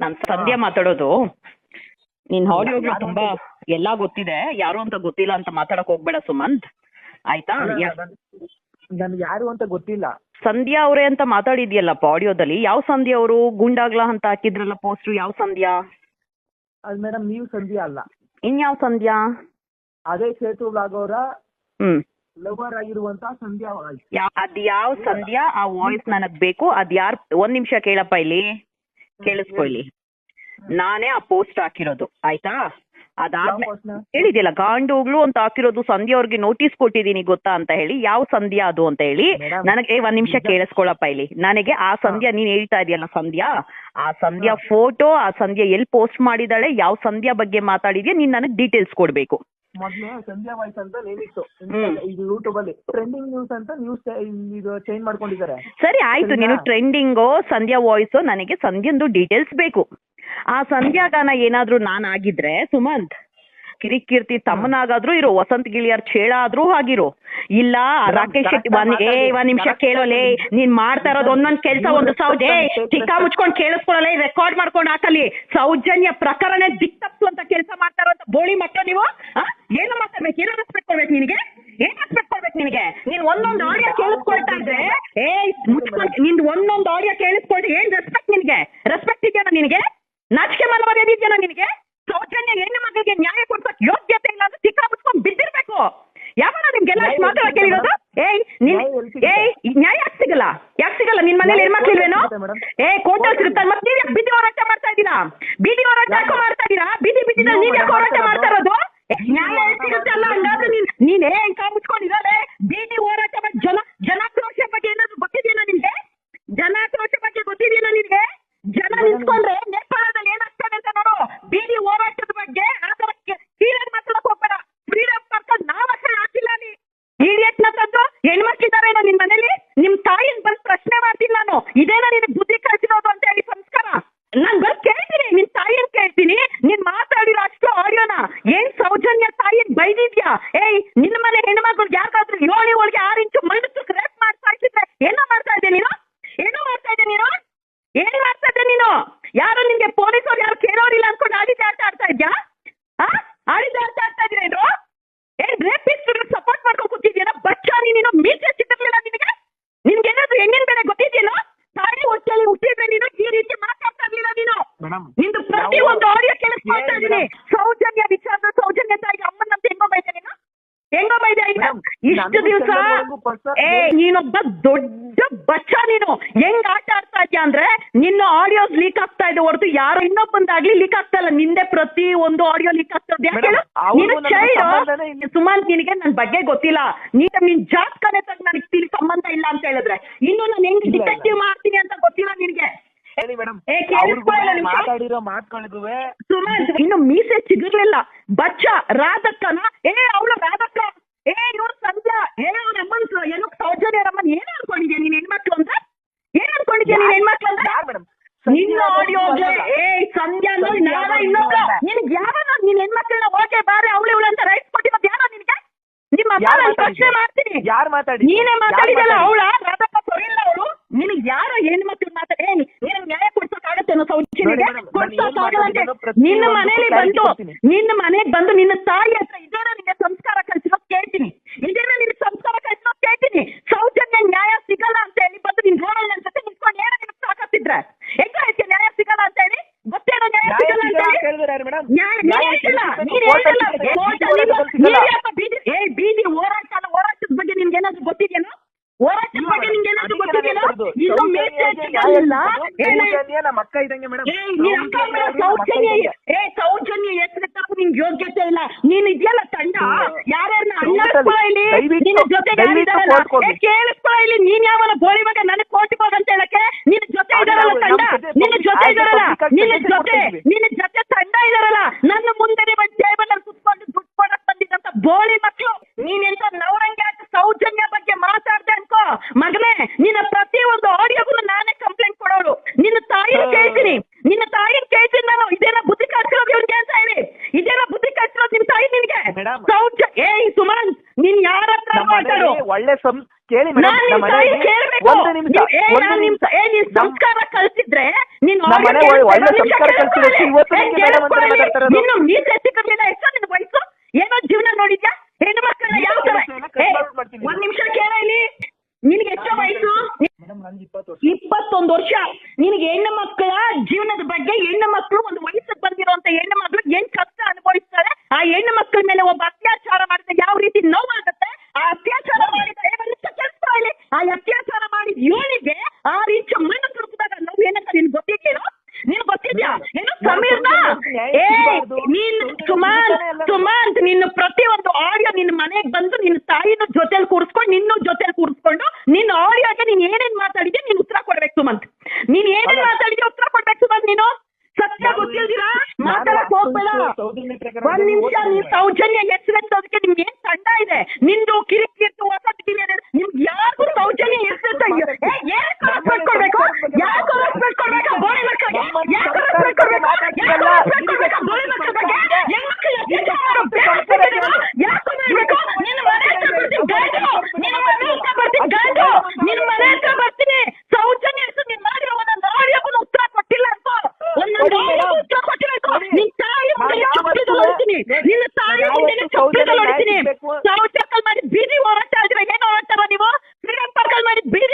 ನಾನ್ ಸಂಧ್ಯಾ ಮಾತಾಡೋದು. ನಿನ್ ಆಡಿಯೋಗಳು ತುಂಬಾ ಎಲ್ಲಾ ಗೊತ್ತಿದೆ. ಯಾರು ಅಂತ ಗೊತ್ತಿಲ್ಲ ಅಂತ ಮಾತಾಡಕ್ ಹೋಗ್ಬೇಡ ಸುಮಂತ್. ಆಯ್ತಾ? ನನ್ಗೆ ಯಾರು ಅಂತ ಗೊತ್ತಿಲ್ಲ. ಸಂಧ್ಯಾ ಅವರೇ ಅಂತ ಮಾತಾಡಿದ್ಯಲ್ಲಪ್ಪ ಆಡಿಯೋದಲ್ಲಿ? ಯಾವ ಸಂಧ್ಯಾ ಅವರು? ಗುಂಡಾಗ್ಲಾ ಅಂತ ಹಾಕಿದ್ರಲ್ಲ ಪೋಸ್ಟ್ ಯಾವ ಸಂಧ್ಯಾ? ಅದು ಮೇಡಮ್ ನೀವು ಸಂಧ್ಯಾ ಅಲ್ಲ. ಇನ್ಯಾವ ಸಂಧ್ಯಾ? ಅದೇ ಸೇತು ಬ್ಲಾಗ್ ಅವರ ಹ್ಮ್. ಲವರ್ ಆಗಿರುವಂತ ಸಂಧ್ಯಾ. ಅದ್ ಯಾವ ಸಂಧ್ಯಾ? ಆ ವಾಯ್ಸ್ ನನಗ್ ಬೇಕು. ಅದ್ ಯಾರ್ ಒಂದ್ ನಿಮಿಷ ಕೇಳಪ್ಪ ಇಲ್ಲಿ. ಕೇಳಿಸ್ಕೊ ಇಲ್ಲಿ ನಾನೇ ಆ ಪೋಸ್ಟ್ ಹಾಕಿರೋದು ಆಯ್ತಾ? ಅದಾದ್ಮೇಲೆ ಹೇಳಿದಿಲ್ಲ ಗಾಂಡೋಗ್ಲು ಅಂತ ಹಾಕಿರೋದು ಸಂಧ್ಯಾ ಅವ್ರಿಗೆ ನೋಟಿಸ್ ಕೊಟ್ಟಿದ್ದೀನಿ ಗೊತ್ತಾ ಅಂತ ಹೇಳಿ. ಯಾವ ಸಂಧ್ಯಾ ಅದು ಅಂತ ಹೇಳಿ. ನನಗೆ ಒಂದ್ ನಿಮಿಷ ಕೇಳಿಸ್ಕೊಳಪ್ಪ ಇಲ್ಲಿ. ನನಗೆ ಆ ಸಂಧ್ಯಾ ನೀನ್ ಹೇಳ್ತಾ ಇದೆಯಲ್ಲ ಸಂಧ್ಯಾ? ಆ ಸಂಧ್ಯಾ ಫೋಟೋ ಆ ಸಂಧ್ಯಾ ಎಲ್ಲಿ ಪೋಸ್ಟ್ ಮಾಡಿದಾಳೆ ಯಾವ ಸಂಧ್ಯಾ ಬಗ್ಗೆ ಮಾತಾಡಿದ್ಯಾ ನೀನ್ ನನಗೆ ಡೀಟೇಲ್ಸ್ ಕೊಡ್ಬೇಕು. ಮೊದ್ಲೇ ಸಂಧ್ಯಾ ವಾಯ್ಸ್ ಅಂತ ನೇಮಿತ್ತು ಇತ್ತು ಇದು ಯೂಟ್ಯೂಬ್ ಅಲ್ಲಿ. ಟ್ರೆಂಡಿಂಗ್ ನ್ಯೂಸ್ ಅಂತ ನ್ಯೂಸ್ ಇದು ಚೇಂಜ್ ಮಾಡ್ಕೊಂಡಿದ್ದಾರೆ. ಸರಿ ಆಯ್ತು? ನೀನು ಟ್ರೆಂಡಿಂಗು ಸಂಧ್ಯಾ ವಾಯ್ಸ್ ನನಗೆ ಸಂಧ್ಯಂದು ಡೀಟೇಲ್ಸ್ ಬೇಕು. ಆ ಸಂಧ್ಯಾ ಗಾನ ಏನಾದ್ರೂ ನಾನ್ ಆಗಿದ್ರೆ ಸುಮಂತ್ ಕಿರಿಕೀರ್ತಿ ತಮ್ಮನಾಗಾದ್ರೂ ಇರೋ ವಸಂತ ಗಿಳಿಯರ್ ಚೇಳ ಆದ್ರೂ ಆಗಿರೋ. ಇಲ್ಲ ರಾಕೇಶ್ ಶೆಟ್ಟಿ ಒಂದ್ ಏ. ಒಂದ್ ನಿಮಿಷ ಕೇಳೋಲೆ ನೀನ್ ಮಾಡ್ತಾ ಇರೋದು ಒಂದೊಂದ್ ಕೆಲ್ಸ ಒಂದು ಸೌಜೆ ಚಿಕ್ಕ ಮುಚ್ಕೊಂಡ್ ಕೇಳಿಸ್ಕೊಳ್ಳಲ್ಲ ರೆಕಾರ್ಡ್ ಮಾಡ್ಕೊಂಡು ಹಾಕಲಿ. ಸೌಜನ್ಯ ಪ್ರಕರಣ ಅಂತ ಕೆಲಸ ಮಾಡ್ತಾ ಇರೋ ಬೋಳಿ ಮಕ್ಕಳು ನೀವು? ಏನು ಮಾತಾಡ್ಬೇಕು ಏನು ರೆಸ್ಪೆಕ್ಟ್ ಕೊಡ್ಬೇಕು ನಿನಗೆ? ಏನ್ ರೆಸ್ಪೆಕ್ಟ್ ಕೊಡ್ಬೇಕು ನಿನಗೆ? ನೀನ್ ಒಂದೊಂದು ಆಡಿಯೋ ಕೇಳಿಸ್ಕೊಳ್ತಾ ಇದ್ರೆ ಏ ಮುಚ್ಕೊಂಡ್ ನಿಂದ್ ಒಂದೊಂದು ಆಡಿಯೋ ಕೇಳಿಸ್ಕೊಳ್ತಾ ಏನ್ ರೆಸ್ಪೆಕ್ಟ್ ನಿನಗೆ? ರೆಸ್ಪೆಕ್ಟ್ ಇದೆಯಾ ನಿನಗೆ? ನಾಚಿಕೆ ಮನವರ್ಯಾದ ಇದೆಯಾ ನಿನಗೆ? ಸೌಜನ್ಯ ಹೆಣ್ಣು ಮಗಳಿಗೆ ನ್ಯಾಯ ಕೊಡ್ಸಕ್ ಯೋಗ್ಯತೆ ಇಲ್ಲ ಅಂದ್ರೆ ಚಿಕ್ಕ ಬಿಟ್ಕೊಂಡು ಬಿದ್ದಿರ್ಬೇಕು ಯಾವಾಗ ನಿಮ್ಗೆಲ್ಲ ಅಷ್ಟು ಮಾತಾಡಕ್ ಹೇಳಿರೋದು ಏಯ್ ನಿನ್ ಏಯ್ ನ್ಯಾಯ ಯಾಕೆ ಸಿಗಲ್ಲ? ಯಾಕೆ ಸಿಗಲ್ಲ? ನಿನ್ ಮನೇಲಿ ಹೆಣ್ಮಕ್ಳಿಲ್ವೇನೋ. ಏ ಕೋರ್ಟ್ ಸಿಗುತ್ತೆ? ಮತ್ತೆ ನೀವ್ ಯಾಕೆ ಬಿದ್ದಿ ಹೋರಾಟ ಮಾಡ್ತಾ ಇದ್ದೀರಾ? ಬೀದಿ ಹೋರಾಟ ಯಾಕೋ ಮಾಡ್ತಾ ಇದ್ದೀರಾ? ಬೀದಿ ಬಿದ್ದಿದ್ರೆ ನೀವು ಯಾಕೆ ಹೋರಾಟ ಮಾಡ್ತಾ ಇರೋದು? ನ್ಯಾಯ ಸಿಗುತ್ತೆ ಅಲ್ಲ ಹಂಗಾದ್ರೆ ನೀನ್ ನೀನ್ ಏನ್ ಕಾಮಿಸ್ಕೊಂಡಿರಲ್ಲ ಬೀದಿ ಹೋರಾಟ ಬಗ್ಗೆ ಜನ ಜನಾಕ್ರೋಶ ಬಗ್ಗೆ ಏನಾದ್ರು ಗೊತ್ತಿದೆಯಾ ನಿನ್ಗೆ ಜನಾಕ್ರೋಶ ಬಗ್ಗೆ ಗೊತ್ತಿದೆಯಾ ನಿನ್ಗೆ ಜನ ನಿಂತ್ಕೊಂಡ್ರೆ ನೇಪಾಳದಲ್ಲಿ ಏನಾಗ್ತದೆ ಅಂತ ನೋಡು ಬೀದಿ ಹೋರಾಟದ ಬಗ್ಗೆ ಆ ತರ ಕೀಳಾಗಿ ಮಾತಾಡಕ್ ಹೋಗ್ಬೇಡ ಫ್ರೀಡಮ್ ಪರ್ಸನ್ ನಾವಷ್ಟೇ ಹಾಕಿಲ್ಲ ನೀ ಇಡಿಯಟ್ನ ತಂದು ಹೆಣ್ಮಕ್ಳಿದಾರೇನೋ ನಿನ್ ಮನೇಲಿ ನಿಮ್ ತಾಯಿನ್ ಬಂದ್ ಪ್ರಶ್ನೆ ಮಾಡ್ತೀನಿ ನಾನು ಇದೇನ ನಿನಗ್ ಬುದ್ಧಿ ಕಳ್ಸಿರೋದು ಅಂತ ಹೇಳಿ ಸಂಸ್ಕಾರ ನಾನ್ ಬಂದ್ ಕೇಳ್ತೀನಿ ನಿನ್ ತಾಯಿನ್ ಕೇಳ್ತೀನಿ ನೀನ್ ಮಾತಾಡಿರೋ ಅಷ್ಟು ಆಡಿಯೋನ ಏನ್ ಸೌಜನ್ಯ ತಾಯಿನ್ ಬೈದಿದ್ಯಾ ಏಯ್ ನಿನ್ನ ಮನೆ ಹೆಣ್ಮಕ್ಳು ಯಾರಿಗಾದ್ರೂ ಏಳು ಒಳಗೆ ಆರು ಇಂಚು ಮಣ್ಣು ರೇಪ್ ಮಾಡ್ತಾ ಇದ್ದಿದ್ರೆ ಏನೋ ಮಾಡ್ತಾ ಇದ್ದೆ ನೀನು ಏನೋ ಮಾಡ್ತಾ ಇದ್ದೆ ನೀನು ಏನ್ ಮಾಡ್ತಾ ಇದ್ದೆ ನೀನು ಯಾರು ನಿನ್ಗೆ ಪೊಲೀಸರು ಯಾರು ಕೇಳೋರಿಲ್ಲ ಅನ್ಕೊಂಡು ಆಡಿದ್ದೆ ಆಟ ಆಡ್ತಾ ಇದ್ಯಾ ಆ ಆಡಿದ್ದೆ ಆಟ ಆಡ್ತಾ ಇದ್ಯಾ ಏನು ಏನ್ ರೇಪಿಸ್ಟ್ ಸಪೋರ್ಟ್ ಮಾಡ್ಕೊಂಡು ಕೂತಿದ್ಯೇನೋ ಬಚ್ಚ ನೀನು ಮೀಸೆ ಸಿಕ್ಕಿರ್ಲಿಲ್ಲ ನಿನಗೆ ನಿನ್ಗೆ ಏನಾದ್ರು ಹೆಣ್ಣಿನ ಬೆಲೆ ಗೊತ್ತಿದ್ಯೇನೋ ತಾಯಿ ಹೊಟ್ಟೆಲಿ ಹುಟ್ಟಿದ್ರೆ ನೀನು ಈ ರೀತಿ ಮಾತಾಡ್ತಾ ಇರ್ಲಿಲ್ಲ ನೀನು ಮೇಡಮ್ ನಿಂದು ಪ್ರತಿ ಒಂದು ಆಡಿಯೋ ಕೇಳಿಸ್ಕೊಳ್ತಾ ಇದೀನಿ ಸೌಜನ್ಯ ವಿಚಾರದ ಸೌಜನ್ಯ ತಾಯಿಗೆ ಅಮ್ಮನ ಅಂತ ಹೆಂಗೋ ಬೈದೆ ನೀನು ಹೆಂಗೋ ಬೈದೆ ಈಗ ಮೇಡಮ್, ಇಷ್ಟು ದಿವಸ ಏ ನೀನೊಬ್ಬ ದೊಡ್ಡ ಬಚ್ಚ ನೀನು. ಹೆಂಗ್ ಆಟ ಆಡ್ತಾ ಇದ್ಯಾ ಅಂದ್ರೆ ನಿನ್ನ ಆಡಿಯೋಸ್ ಲೀಕ್ ಆಗ್ತಾ ಇದೆ ಹೊರತು ಯಾರೋ ಇನ್ನೊಬ್ಬಂದಾಗ್ಲಿ ಲೀಕ್ ಆಗ್ತಾ ಇಲ್ಲ. ನಿಂದೆ ಪ್ರತಿ ಒಂದು ಆಡಿಯೋ ಲೀಕ್ ಆಗ್ತಾ ಇದೆ. ಸುಮಂತ್ ನಿನಗೆ ನನ್ ಬಗ್ಗೆ ಗೊತ್ತಿಲ್ಲ. ನೀನ್ ನಿನ್ ಜಾತಕನೇ ತಗ ನನಗೆ ತಿಳಿ ಸಂಬಂಧ ಇಲ್ಲ ಅಂತ ಹೇಳಿದ್ರೆ. ಇನ್ನು ನಾನು ಹೆಂಗ್. ಡಿಟೆಕ್ಟಿವ್ ಮಾಡ್ತೀನಿ ಅಂತ ಗೊತ್ತಿಲ್ಲ ನಿನಗೆ. ಸುಮಂತ್ ಇನ್ನು ಮೀಸೆ ಸಿಗಿರ್ಲಿಲ್ಲ ಬಚ್ಚ ರಾಧಕ್ಕನ. ಏ ಅವಳು ರಾಧಕ್ಕ. ಏ ಇವ್ರು ಸಂಧ್ಯಾ ಏ ಅವ್ರ ಅಮ್ಮನ್ ಏನು ಸೌಜನ್ಯ ಅಮ್ಮನ್ ಏನ್ ಅನ್ಕೊಂಡಿದ್ಯಾ ನೀನ್ ಹೆಣ್ಮಕ್ಳು ಅಂತ? ಏನ್ ಅನ್ಕೊಂಡಿದ್ಯಾ ನೀನ್ ಹೆಣ್ಮಕ್ಳು ಅಂತ? ನಿನ್ನ ಆಡಿಯೋಗೆ ಏ ಸಂಧ್ಯಾ ಅನ್ನೋ ಇನ್ನೊಬ್ಳು ಇನ್ನೊಬ್ಳು. ನಿನ್ಗೆ ಯಾರನ್ನ ನೀನ್ ಹೆಣ್ಮಕ್ಳನ್ನ ಓಕೆ ಬಾರೆ ಅವಳು ಇವಳು ಅಂತ ರೈಟ್ ಕೊಟ್ಟಿರೋದು ಯಾರೋ ನಿನ್ಗೆ? ನಿಮ್ಮ ಅಮ್ಮ ನಾನು ಪ್ರಶ್ನೆ ಮಾಡ್ತೀನಿ. ಯಾರ್ ಮಾತಾಡಿ ನೀನೇ ಮಾತಾಡಿದಲ್ಲ ಅವಳ ರಾಧಪ್ಪ ಸೊರಿಲ್ಲ ಅವಳು. ನಿನಗೆ ಯಾರೋ ಹೆಣ್ಮಕ್ಳು ಮಾತಾಡಿ ನಿನಗೆ ನ್ಯಾಯ ಕೊಡ್ಸಕ್ಕಾಗತ್ತೇನೋ ಸೌಜನ್ಯಗೆ ಪ್ರತಿ ನಿನ್ನ ಮನೇಲಿ ಬಂದು ನಿನ್ನ ಮನೆಗೆ ಬಂದು ನಿನ್ನ ತಾಯಿ ಹತ್ರ ಇದೇನ ನಿನ್ನ ಸಂಸ್ಕಾರ ಕಳ್ಸಿರೋದು ಕೇಳ್ತೀನಿ ಇದೇನ ನಿನ್ನ ಸಂಸ್ಕಾರ ಕಳ್ಸಿರೋದು ಕೇಳ್ತೀನಿ ಸೌಜನ್ಯ ನ್ಯಾಯ ಸಿಗಲ್ಲ ಅಂತ ಹೇಳಿ ಬಂದು ನಿನ್ ರೋಡಲ್ಲಿ ನನ್ನ ಜೊತೆ ನಿಂತ್ಕೊಂಡು ಏನೋ ನಿನಗೆ ಸಾಕತ್ತಿದ್ರೆ ಹೆಂಗ ಆಯ್ತು ನ್ಯಾಯ ಸಿಗಲ್ಲ ಅಂತ ಹೇಳಿ ಗೊತ್ತೇನೋ ನ್ಯಾಯ ನ್ಯಾಯ ಸಿಗಲ್ಲ ಅಂತ ಸಿಗಲ್ಲ ಹೇಳಿ ಕೇಳಿದ್ರೆ ಯಾರು ಮೇಡಮ್ ನ್ಯಾಯ ನೀನ್ ಹೇಳ್ತಿಲ್ಲ ನೀನ್ ಕೋರ್ಟ್ ಹೇಳ್ತಿಲ್ಲ ಅಲ್ಲಿ ಕೋರ್ಟ್ ಸಿಗಲ್ಲ. ಅಲ್ಲಿ ಸಿಗಲ್ಲ. ನೀನ್ ಯಾಕೆ ಬೀದಿ ಹೋರಾಟ ಹೋರಾಟದ ಬಗ್ಗೆ ನಿನ್ಗೆ ಏನಾದ್ರು ಗೊತ್ತಿದೆಯೇನೋ? ಹೋರಾಟದ ಬಗ್ಗೆ ನಿಮ್ಗೆ ಏನಾದ್ರು ಗೊತ್ತಿದೆಯೇನೋ. ಇನ್ನು ಸೌಜನ್ಯ ನಮ್ಮ ಅಕ್ಕ ಇದ್ದಂಗೆ ಮೇಡಮ್. ಸೌಜನ್ಯ ಏ ಸೌಜನ್ಯ ಹೆಸರು ತಪ್ಪು ನಿಂಗೆ ಯೋಗ್ಯತೆ ಇಲ್ಲ. ನೀನ್ ಇದೆಯಲ್ಲ ತಂಡ? ಯಾರ್ಯಾರನ್ನ ಅಣ್ಣಾಡ್ಕೊಳ್ಳ ಇಲ್ಲಿ ನಿನ್ನ ಜೊತೆ ದಯವಿಟ್ಟು ಯಾರಿದಾರಲ್ಲ ಕೋರ್ಟ್ ಹೋಗಿ. ಏ ಕೇಳಿಸ್ಕೊಳ್ಳ ಇಲ್ಲಿ ನೀನ್ ಯಾವನ ಬೋಳಿ ಬಗ್ಗೆ ನನಗ್ ಕೋಟಿ ಹೋಗಂತ ಹೇಳಕ್ಕೆ? ನಿನ್ನ ಜೊತೆ ಇದಾರಲ್ಲ ತಂಡ? ನಿನ್ನ ಜೊತೆ ಇದಾರಲ್ಲ ನಿನ್ನ ಜೊತೆ ನಿನ್ನ ಜೊತೆ ತಂಡ ಇದಾರಲ್ಲ ನನ್ನ ಮುಂದೆ ಬಂದು ಟೇಬಲ್ ಅಲ್ಲಿ ಕುತ್ಕೊಂಡು ದುಡ್ಡು ಕೊಡಕ್ ಬಂದಿದ್ದಂತ ಬೋಳಿ ಮಕ್ಳು ನೀನೆಂತ ನವರಂಗಿ ಹಾಕಿ ಸೌಜನ್ಯ ಬಗ್ಗೆ ಮಾತಾಡ್ದೆ ಅನ್ಕೋ ಮಗನೇ ನಿನ್ನ ಪ್ರತಿ ಒಂದು ಆಡಿಯೋಗೂ ನಾನೇ ಕಂಪ್ಲೇಂಟ್ ಕೊಡೋರು ನಿನ್ನ ತಾಯಿನ ಕೇಳ್ತೀನಿ ನಿನ್ನ ತಾಯಿನ ಕೇಳ್ತೀನಿ ನಾನು ಇದೇನ ಬುದ್ಧಿ ಕಳ್ಸಿರೋದು ಇವ್ನಿಗೆ ಅಂತ ಹೇಳಿ ಇದೇನ ಬುದ್ಧಿ ಕಳ್ಸಿರೋದು ನಿಮ್ ತಾಯಿ ನಿನ್ಗೆ Madam. ಸೌಜ ಏಯ್ ಸುಮಂತ್ ನೀನ್ ಯಾರ ಹತ್ರ ನಮ್ಮ ಮಾತಾಡು ಮನೇಲಿ ಒಳ್ಳೆ ಸಂ ಕೇಳಿ ಮೇಡಮ್ ನಾನ್ ನಿಮ್ ತಾಯಿ ಕೇಳ್ಬೇಕು. ಒಂದು ನಿಮಿಷ ನೀವ್- ಏ, ನಾನ್ ನಿಮ್ ನಿಮಿಷ. ಏ, ನೀನ್ ಸಂಸ್ಕಾರ ಕಲ್ಸಿದ್ರೆ ನೀನ್ ನಮ್ಮ ಮನೆ ಕೇಳಿಸ್ಕೊಳ್ಳಿ. ಒಳ್ಳೆ ಸಂಸ್ಕಾರ ಕಲ್ಸಿರೋದು ಇವತ್ತು ಏ, ನಿಮ್ಗೆ ಮೇಡಮ್ ಅಂತ ಕೇಳಿಸ್ಕೊಳ್ಳಿ. ಮಾತಾಡ್ತಾ ಇರೋದು. ನಿನ್ನು ಮೀಸೆ ಸಿಕ್ಕಿರ್ಲಿಲ್ಲ ಎಷ್ಟು ನಿನ್ ವಯಸ್ಸು. ಏನೋ ಜೀವನ ನೋಡಿದ್ಯಾ? ಹೆಣ್ಣು ಯಾವ ತರ ಏ, ಒಂದ್ ನಿಮಿಷ ಕೇಳ ಇಲ್ಲಿ ನಿನ್ಗೆ ಎಷ್ಟು ವಯಸ್ಸು. ಮೇಡಮ್ ನನ್ಗೆ ಇಪ್ಪತ್ತು ವರ್ಷ. ಇಪ್ಪತ್ತೊಂದು ವರ್ಷ. ನಿನಗೆ ಹೆಣ್ಣು ಮಕ್ಕಳ ಜೀವನದ ಬಗ್ಗೆ ಹೆಣ್ಣು ಮಕ್ಕಳು ಒಂದು ವಯಸ್ಸಿಗೆ ಬಂದಿರುವಂತ ಹೆಣ್ಣು ಮಕ್ಕಳು ಏನ್ ಕಷ್ಟ ಅನುಭವಿಸ್ತಾರೆ ಆ ಹೆಣ್ಣು ಮಕ್ಕಳ ಮೇಲೆ ಒಬ್ಬ ಅತ್ಯಾಚಾರ ಮಾಡಿದ್ರೆ ಯಾವ ರೀತಿ ನೋವಾಗುತ್ತೆ ಆ ಅತ್ಯಾಚಾರ ಮಾಡಿದ ಏ, ಒಂದ್ ನಿಮಿಷ ಕೇಳಿಸ್ಕೊ ಇಲ್ಲಿ. ಆ ಅತ್ಯಾಚಾರ ಮಾಡಿದ ಇವನಿಗೆ ಆ ರೀತಿ ಮಣ್ಣು ತುರುಕಿದಾಗ ನೋವು ಏನಂತ ನಿನ್ ಗೊತ್ತಿದ್ಯೇನೋ ನಿನ್ ಗೊತ್ತಿದ್ಯಾ ಏನು ಸಮೀರ್ನ ಏ ನೀನ್ ಸುಮಾರ್ ನಿನ್ನ ಪ್ರತಿಯೊಂದು ಆಡಿಯೋ ನಿನ್ನ ಮನೆಗೆ ಬಂದು ನಿನ್ನ ತಾಯಿನ ಜೊತೆಲಿ ಕೂರಿಸ್ಕೊಂಡು ನಿನ್ನ ಜೊತೆಲಿ ಕೂರಿಸ್ಕೊಂಡು ನಿನ್ನ ಆಡಿಯೋಗೆ ನೀನ್ ಏನೇನ್ ಮಾತಾಡಿದ್ಯಾ ನೀನ್ ಉತ್ತರ ಕೊಡ್ಬೇಕು ಸುಮಂತ್. ನೀನ್ ಏನೇನ್ ಮಾತಾಡಿದ್ಯಾ ಉತ್ತರ ಕೊಡ್ಬೇಕು ಸುಮಂತ್ ನೀನು? ಸತ್ಯ ಗೊತ್ತಿಲ್ದಿರಾ? ಮಾತಾಡಕ್ ಹೋಗ್ಬೇಡ. ಒಂದ್ ನಿಮಿಷ ನೀನ್ ಸೌಜನ್ಯ ಹೆಸರೆತ್ತೋದಕ್ಕೆ ನಿನ್ನ ತಾಯಿ ಮುಂದೆನೆ ಚಪ್ಪಲಿಗಳು ಮಾಡಿ ಬೀದಿ ಹೋರಾಟ ಇದ್ರೆ ಏನ್ ಹೋರಾಡ್ತಾರ ನೀವು? ಫ್ರೀಡಮ್ ಪಾರ್ಕ್ ಮಾಡಿ ಬೀದಿ